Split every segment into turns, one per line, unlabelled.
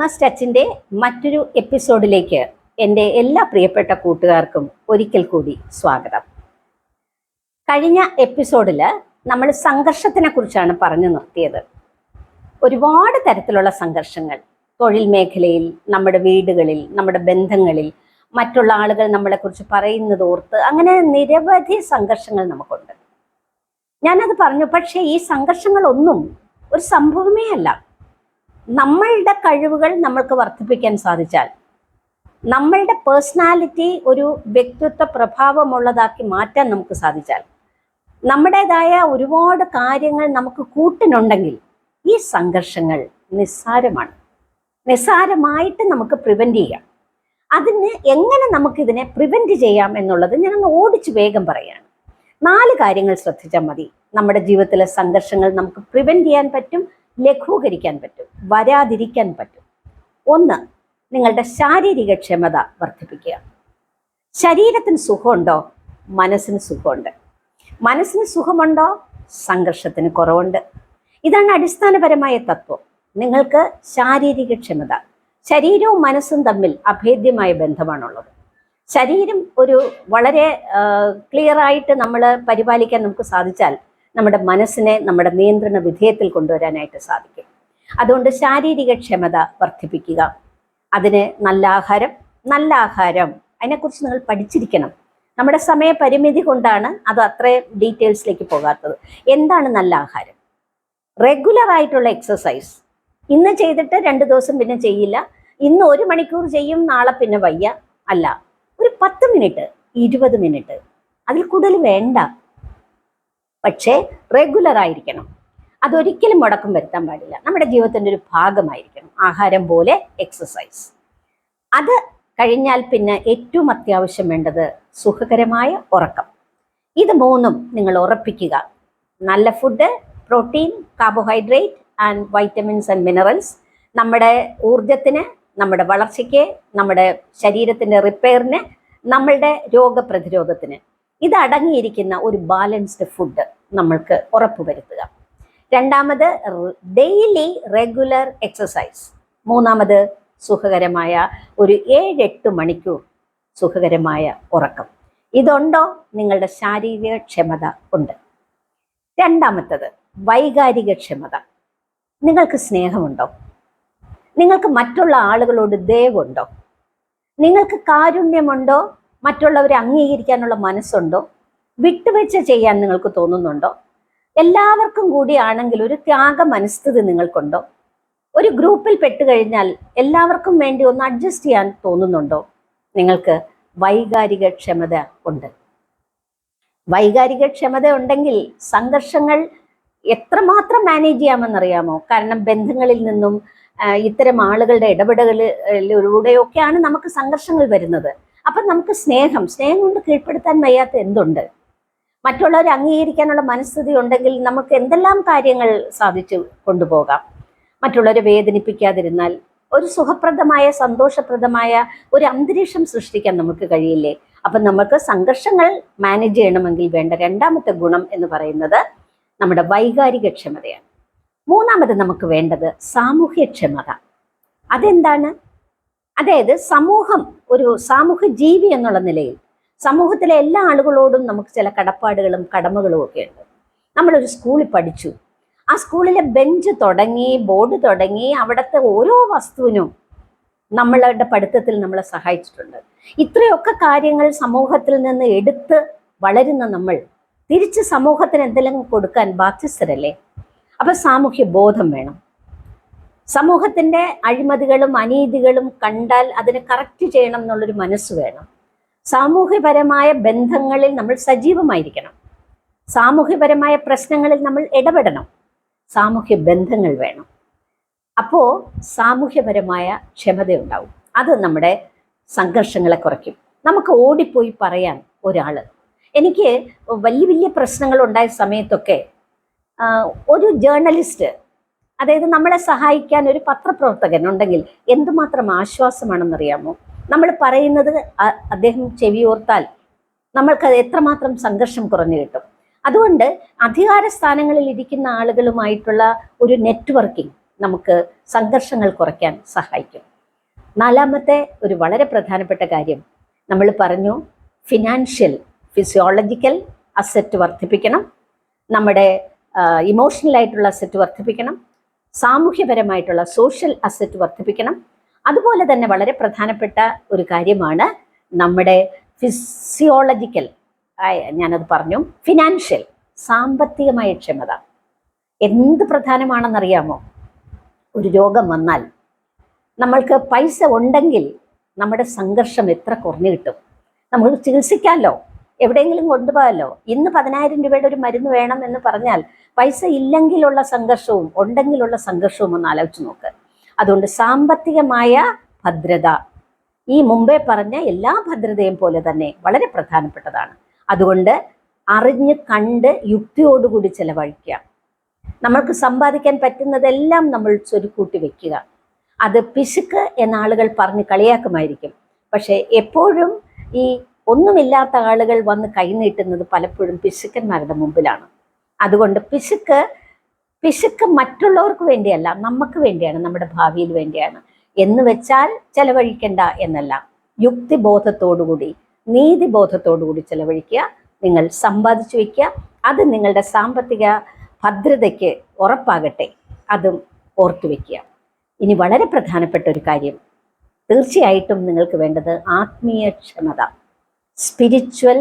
ആത്മാസ് ടച്ചിന്റെ മറ്റൊരു എപ്പിസോഡിലേക്ക് എന്റെ എല്ലാ പ്രിയപ്പെട്ട കൂട്ടുകാർക്കും ഒരിക്കൽ കൂടി സ്വാഗതം. കഴിഞ്ഞ എപ്പിസോഡിൽ നമ്മൾ സംഘർഷത്തിനെ കുറിച്ചാണ് പറഞ്ഞു നിർത്തിയത്. ഒരുപാട് തരത്തിലുള്ള സംഘർഷങ്ങൾ. തൊഴിൽ മേഖലയിൽ നമ്മുടെ വീടുകളിൽ നമ്മുടെ ബന്ധങ്ങളിൽ മറ്റുള്ള ആളുകൾ നമ്മളെക്കുറിച്ച് പറയുന്നത് ഓർത്ത് അങ്ങനെ നിരവധി സംഘർഷങ്ങൾ നമുക്കുണ്ട്. ഞാനത് പറഞ്ഞു പക്ഷേ ഈ സംഘർഷങ്ങളൊന്നും ഒരു സംഭവമേ അല്ല. നമ്മളുടെ കഴിവുകൾ നമ്മൾക്ക് വർദ്ധിപ്പിക്കാൻ സാധിച്ചാൽ നമ്മളുടെ പേഴ്സണാലിറ്റി ഒരു വ്യക്തിത്വ പ്രഭാവമുള്ളതാക്കി മാറ്റാൻ നമുക്ക് സാധിച്ചാൽ നമ്മുടേതായ ഒരുപാട് കാര്യങ്ങൾ നമുക്ക് കൂട്ടിനുണ്ടെങ്കിൽ ഈ സംഘർഷങ്ങൾ നിസ്സാരമാണ്. നിസ്സാരമായിട്ട് നമുക്ക് പ്രിവെന്റ് ചെയ്യാം. അതിന് എങ്ങനെ നമുക്കിതിനെ പ്രിവെന്റ് ചെയ്യാം എന്നുള്ളത് ഞാൻ അങ്ങ് ഓടിച്ച് വേഗം പറയാണ്. നാല് കാര്യങ്ങൾ ശ്രദ്ധിച്ചാൽ മതി. നമ്മുടെ ജീവിതത്തിലെ സംഘർഷങ്ങൾ നമുക്ക് പ്രിവെന്റ് ചെയ്യാൻ പറ്റും. ലഘൂകരിക്കാൻ പറ്റും വരാതിരിക്കാൻ പറ്റും. ഒന്ന് നിങ്ങളുടെ ശാരീരിക ക്ഷമത വർദ്ധിപ്പിക്കുക. ശരീരത്തിന് സുഖമുണ്ടോ? മനസ്സിന് സുഖമുണ്ട്. മനസ്സിന് സുഖമുണ്ടോ? സംഘർഷത്തിന് കുറവുണ്ട്. ഇതാണ് അടിസ്ഥാനപരമായ തത്വം. നിങ്ങൾക്ക് ശാരീരിക ക്ഷമത ശരീരവും മനസ്സും തമ്മിൽ അഭേദ്യമായ ബന്ധമാണുള്ളത്. ശരീരം ഒരു വളരെ ക്ലിയറായിട്ട് നമ്മൾ പരിപാലിക്കാൻ നമുക്ക് സാധിച്ചാൽ നമ്മുടെ മനസ്സിനെ നമ്മുടെ നിയന്ത്രണ വിധേയത്തിൽ കൊണ്ടുവരാനായിട്ട് സാധിക്കും. അതുകൊണ്ട് ശാരീരിക ക്ഷമത വർദ്ധിപ്പിക്കുക. അതിന് നല്ല ആഹാരം നല്ല ആഹാരം. അതിനെക്കുറിച്ച് നിങ്ങൾ പഠിച്ചിരിക്കണം. നമ്മുടെ സമയ പരിമിതി കൊണ്ടാണ് അത് അത്രയും ഡീറ്റെയിൽസിലേക്ക് പോകാത്തത്. എന്താണ് നല്ല ആഹാരം? റെഗുലർ ആയിട്ടുള്ള എക്സസൈസ്. ഇന്ന് ചെയ്തിട്ട് രണ്ട് ദിവസം പിന്നെ ചെയ്യില്ല. ഇന്ന് ഒരു മണിക്കൂർ ചെയ്യും നാളെ പിന്നെ വയ്യ. അല്ല ഒരു പത്ത് മിനിറ്റ് ഇരുപത് മിനിറ്റ്. അതിൽ കൂടുതൽ വേണ്ട. പക്ഷേ റെഗുലർ ആയിരിക്കണം. അതൊരിക്കലും മുടക്കം വരുത്താൻ പാടില്ല. നമ്മുടെ ജീവിതത്തിന്റെ ഒരു ഭാഗമായിരിക്കണം. ആഹാരം പോലെ എക്സസൈസ് അത് കഴിഞ്ഞാൽ പിന്നെ ഏറ്റവും അത്യാവശ്യം വേണ്ടത് സുഖകരമായ ഉറക്കം. ഇത് മൂന്നും നിങ്ങൾ ഉറപ്പിക്കുക. നല്ല food protein carbohydrate and vitamins and minerals നമ്മുടെ ഊർജത്തിന് നമ്മുടെ വളർച്ചയ്ക്ക് നമ്മുടെ ശരീരത്തിന്റെ റിപ്പയറിന് നമ്മളുടെ രോഗപ്രതിരോധത്തിന് ഇത് അടങ്ങിയിരിക്കുന്ന ഒരു ബാലൻസ്ഡ് ഫുഡ് നമ്മൾക്ക് ഉറപ്പുവരുത്തുക രണ്ടാമത് ഡെയിലി റെഗുലർ എക്സസൈസ് മൂന്നാമത് സുഖകരമായ ഒരു ഏഴെട്ട് മണിക്കൂർ സുഖകരമായ ഉറക്കം. ഇതുണ്ടോ? നിങ്ങളുടെ ശാരീരിക ക്ഷമത ഉണ്ട്. രണ്ടാമത്തത് വൈകാരിക ക്ഷമത. നിങ്ങൾക്ക് സ്നേഹമുണ്ടോ? നിങ്ങൾക്ക് മറ്റുള്ള ആളുകളോട് ദയവുണ്ടോ? നിങ്ങൾക്ക് കാരുണ്യമുണ്ടോ? മറ്റുള്ളവരെ അംഗീകരിക്കാനുള്ള മനസ്സുണ്ടോ? വിട്ടുവെച്ച് ചെയ്യാൻ നിങ്ങൾക്ക് തോന്നുന്നുണ്ടോ? എല്ലാവർക്കും കൂടി ആണെങ്കിൽ ഒരു ത്യാഗ മനസ്ഥിതി നിങ്ങൾക്കുണ്ടോ? ഒരു ഗ്രൂപ്പിൽ പെട്ടുകഴിഞ്ഞാൽ എല്ലാവർക്കും വേണ്ടി ഒന്ന് അഡ്ജസ്റ്റ് ചെയ്യാൻ തോന്നുന്നുണ്ടോ? നിങ്ങൾക്ക് വൈകാരിക ക്ഷമത ഉണ്ട്. വൈകാരിക ക്ഷമത ഉണ്ടെങ്കിൽ സംഘർഷങ്ങൾ എത്രമാത്രം മാനേജ് ചെയ്യാമെന്നറിയാമോ? കാരണം ബന്ധങ്ങളിൽ നിന്നും ഇത്തരം ആളുകളുടെ ഇടപെടലിലൂടെയൊക്കെയാണ് നമുക്ക് സംഘർഷങ്ങൾ വരുന്നത്. അപ്പം നമുക്ക് സ്നേഹം സ്നേഹം കൊണ്ട് കീഴ്പ്പെടുത്താൻ വയ്യാത്ത എന്തുണ്ട്? മറ്റുള്ളവരെ അംഗീകരിക്കാനുള്ള മനസ്ഥിതി ഉണ്ടെങ്കിൽ നമുക്ക് എന്തെല്ലാം കാര്യങ്ങൾ സാധിച്ചു കൊണ്ടുപോകാം? മറ്റുള്ളവരെ വേദനിപ്പിക്കാതിരുന്നാൽ ഒരു സുഖപ്രദമായ സന്തോഷപ്രദമായ ഒരു അന്തരീക്ഷം സൃഷ്ടിക്കാൻ നമുക്ക് കഴിയില്ലേ? അപ്പം നമുക്ക് സംഘർഷങ്ങൾ മാനേജ് ചെയ്യണമെങ്കിൽ വേണ്ട രണ്ടാമത്തെ ഗുണം എന്ന് പറയുന്നത് നമ്മുടെ വൈകാരിക ക്ഷമതയാണ്. മൂന്നാമത് നമുക്ക് വേണ്ടത് സാമൂഹ്യക്ഷമത അതെന്താണ്? അതായത് സമൂഹം ഒരു സാമൂഹ്യ ജീവി എന്നുള്ള നിലയിൽ സമൂഹത്തിലെ എല്ലാ ആളുകളോടും നമുക്ക് ചില കടപ്പാടുകളും കടമകളും ഒക്കെ ഉണ്ട്. നമ്മളൊരു സ്കൂളിൽ പഠിച്ചു. ആ സ്കൂളിലെ ബെഞ്ച് തുടങ്ങി ബോർഡ് തുടങ്ങി അവിടുത്തെ ഓരോ വസ്തുവിനും നമ്മളുടെ പഠിത്തത്തിൽ നമ്മളെ സഹായിച്ചിട്ടുണ്ട്. ഇത്രയൊക്കെ കാര്യങ്ങൾ സമൂഹത്തിൽ നിന്ന് എടുത്ത് വളരുന്ന നമ്മൾ തിരിച്ച് സമൂഹത്തിന് എന്തെങ്കിലും കൊടുക്കാൻ ബാധ്യസ്ഥരല്ലേ? അപ്പൊ സാമൂഹ്യ ബോധം വേണം. സമൂഹത്തിന്റെ അഴിമതികളും അനീതികളും കണ്ടാൽ അതിനെ കറക്റ്റ് ചെയ്യണം എന്നുള്ളൊരു മനസ്സ് വേണം. സാമൂഹ്യപരമായ ബന്ധങ്ങളിൽ നമ്മൾ സജീവമായിരിക്കണം. സാമൂഹ്യപരമായ പ്രശ്നങ്ങളിൽ നമ്മൾ ഇടപെടണം. സാമൂഹ്യ ബന്ധങ്ങൾ വേണം. അപ്പോൾ സാമൂഹ്യപരമായ ക്ഷമതയുണ്ടാവും. അത് നമ്മുടെ സംഘർഷങ്ങളെ കുറയ്ക്കും. നമുക്ക് ഓടിപ്പോയി പറയാൻ ഒരാൾ എനിക്ക് വലിയ വലിയ പ്രശ്നങ്ങൾ ഉണ്ടായ സമയത്തൊക്കെ ഒരു ജേർണലിസ്റ്റ് അതായത് നമ്മളെ സഹായിക്കാൻ ഒരു പത്രപ്രവർത്തകൻ ഉണ്ടെങ്കിൽ എന്തുമാത്രം ആശ്വാസമാണെന്നറിയാമോ? നമ്മൾ പറയുന്നത് അദ്ദേഹം ചെവിയോർത്താൽ നമ്മൾക്ക് എത്രമാത്രം സംഘർഷം കുറഞ്ഞു കിട്ടും. അതുകൊണ്ട് അധികാര സ്ഥാനങ്ങളിൽ ഇരിക്കുന്ന ആളുകളുമായിട്ടുള്ള ഒരു നെറ്റ്വർക്കിംഗ് നമുക്ക് സംഘർഷങ്ങൾ കുറയ്ക്കാൻ സഹായിക്കും. നാലാമത്തെ ഒരു വളരെ പ്രധാനപ്പെട്ട കാര്യം നമ്മൾ പറഞ്ഞു ഫിനാൻഷ്യൽ ഫിസിയോളജിക്കൽ അസറ്റ് വർദ്ധിപ്പിക്കണം. നമ്മുടെ ഇമോഷണൽ ആയിട്ടുള്ള അസറ്റ് വർദ്ധിപ്പിക്കണം. സാമൂഹ്യപരമായിട്ടുള്ള സോഷ്യൽ അസറ്റ് വർദ്ധിപ്പിക്കണം. അതുപോലെ തന്നെ വളരെ പ്രധാനപ്പെട്ട ഒരു കാര്യമാണ് നമ്മുടെ ഫിസിയോളജിക്കൽ ഞാനത് പറഞ്ഞു ഫിനാൻഷ്യൽ സാമ്പത്തികമായ ക്ഷമത. എന്ത് പ്രധാനമാണെന്നറിയാമോ? ഒരു രോഗം വന്നാൽ നമ്മൾക്ക് പൈസ ഉണ്ടെങ്കിൽ നമ്മുടെ സംഘർഷം എത്ര കുറഞ്ഞു കിട്ടും? നമുക്ക് ചികിത്സിക്കാമല്ലോ. എവിടെയെങ്കിലും കൊണ്ടുപോകാമല്ലോ. ഇന്ന് പതിനായിരം രൂപയുടെ ഒരു മരുന്ന് വേണം എന്ന് പറഞ്ഞാൽ പൈസ ഇല്ലെങ്കിലുള്ള സംഘർഷവും ഉണ്ടെങ്കിലുള്ള സംഘർഷവും ഒന്ന് ആലോചിച്ച് നോക്ക്. അതുകൊണ്ട് സാമ്പത്തികമായ ഭദ്രത ഈ മുമ്പേ പറഞ്ഞ എല്ലാ ഭദ്രതയും പോലെ തന്നെ വളരെ പ്രധാനപ്പെട്ടതാണ്. അതുകൊണ്ട് അറിഞ്ഞ് കണ്ട് യുക്തിയോടുകൂടി ചെലവഴിക്കുക. നമ്മൾക്ക് സമ്പാദിക്കാൻ പറ്റുന്നതെല്ലാം നമ്മൾ ചൊരുക്കൂട്ടി വെക്കുക. അത് പിശുക്ക് എന്ന ആളുകൾ പറഞ്ഞ് കളിയാക്കുമായിരിക്കും. പക്ഷേ എപ്പോഴും ഈ ഒന്നുമില്ലാത്ത ആളുകൾ വന്ന് കൈനീട്ടുന്നത് പലപ്പോഴും പിശുക്കന്മാരുടെ മുമ്പിലാണ്. അതുകൊണ്ട് പിശുക്ക് പിശുക്ക് മറ്റുള്ളവർക്ക് വേണ്ടിയല്ല നമുക്ക് വേണ്ടിയാണ് നമ്മുടെ ഭാവിയിൽ വേണ്ടിയാണ്. എന്ന് വെച്ചാൽ ചെലവഴിക്കണ്ട എന്നല്ല. യുക്തിബോധത്തോടുകൂടി നീതിബോധത്തോടുകൂടി ചെലവഴിക്കുക നിങ്ങൾ സമ്പാദിച്ചു വയ്ക്കുക അത് നിങ്ങളുടെ സാമ്പത്തിക ഭദ്രതയ്ക്ക് ഉറപ്പാകട്ടെ അതും ഓർത്തു വയ്ക്കുക. ഇനി വളരെ പ്രധാനപ്പെട്ട ഒരു കാര്യം. തീർച്ചയായിട്ടും നിങ്ങൾക്ക് വേണ്ടത് ആത്മീയ ക്ഷമത സ്പിരിച്വൽ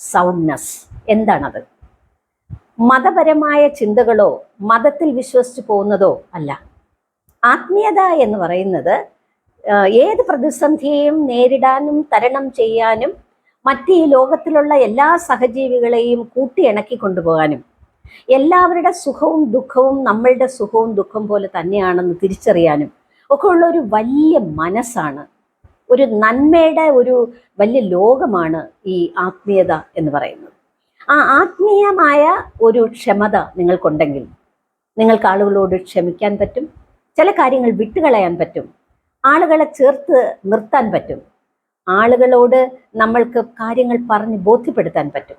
സൗണ്ട്നെസ് എന്താണത്? മതപരമായ ചിന്തകളോ മതത്തിൽ വിശ്വസിച്ച് പോകുന്നതോ അല്ല. ആത്മീയത എന്ന് പറയുന്നത് ഏത് പ്രതിസന്ധിയെയും നേരിടാനും തരണം ചെയ്യാനും മറ്റ് ഈ ലോകത്തിലുള്ള എല്ലാ സഹജീവികളെയും കൂട്ടിയിണക്കി കൊണ്ടുപോകാനും. എല്ലാവരുടെ സുഖവും ദുഃഖവും നമ്മളുടെ സുഖവും ദുഃഖം പോലെ തന്നെയാണെന്ന് തിരിച്ചറിയാനും ഒക്കെ ഉള്ള ഒരു വലിയ മനസ്സാണ്. ഒരു നന്മയുടെ ഒരു വലിയ ലോകമാണ് ഈ ആത്മീയത എന്ന് പറയുന്നത്. ആ ആത്മീയമായ ഒരു ക്ഷമത നിങ്ങൾക്കുണ്ടെങ്കിൽ നിങ്ങൾക്ക് ആളുകളോട് ക്ഷമിക്കാൻ പറ്റും ചില കാര്യങ്ങൾ വിട്ടുകളയാൻ പറ്റും ആളുകളെ ചേർത്ത് നിർത്താൻ പറ്റും ആളുകളോട് നമ്മൾക്ക് കാര്യങ്ങൾ പറഞ്ഞ് ബോധ്യപ്പെടുത്താൻ പറ്റും.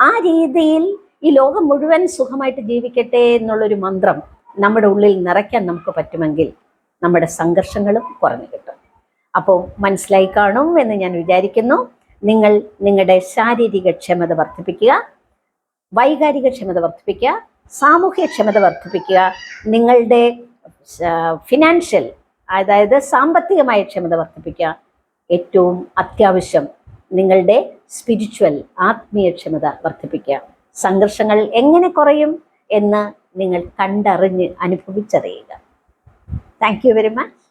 ആ രീതിയിൽ ഈ ലോകം മുഴുവൻ സുഖമായിട്ട് ജീവിക്കട്ടെ എന്നുള്ളൊരു മന്ത്രം നമ്മുടെ ഉള്ളിൽ നിറയ്ക്കാൻ നമുക്ക് പറ്റുമെങ്കിൽ നമ്മുടെ സംഘർഷങ്ങളും കുറഞ്ഞു കിട്ടും. അപ്പോൾ മനസ്സിലായി കാണും എന്ന് ഞാൻ വിചാരിക്കുന്നു. നിങ്ങൾ നിങ്ങളുടെ ശാരീരിക ക്ഷമത വർദ്ധിപ്പിക്കുക വൈകാരിക ക്ഷമത വർദ്ധിപ്പിക്കുക സാമൂഹ്യ ക്ഷമത വർദ്ധിപ്പിക്കുക നിങ്ങളുടെ ഫിനാൻഷ്യൽ അതായത് സാമ്പത്തികമായ ക്ഷമത വർദ്ധിപ്പിക്കുക. ഏറ്റവും അത്യാവശ്യം നിങ്ങളുടെ സ്പിരിച്വൽ ആത്മീയ ക്ഷമത വർദ്ധിപ്പിക്കുക. സംഘർഷങ്ങൾ എങ്ങനെ കുറയും എന്ന് നിങ്ങൾ കണ്ടറിഞ്ഞ് അനുഭവിച്ചറിയുക. Thank you very much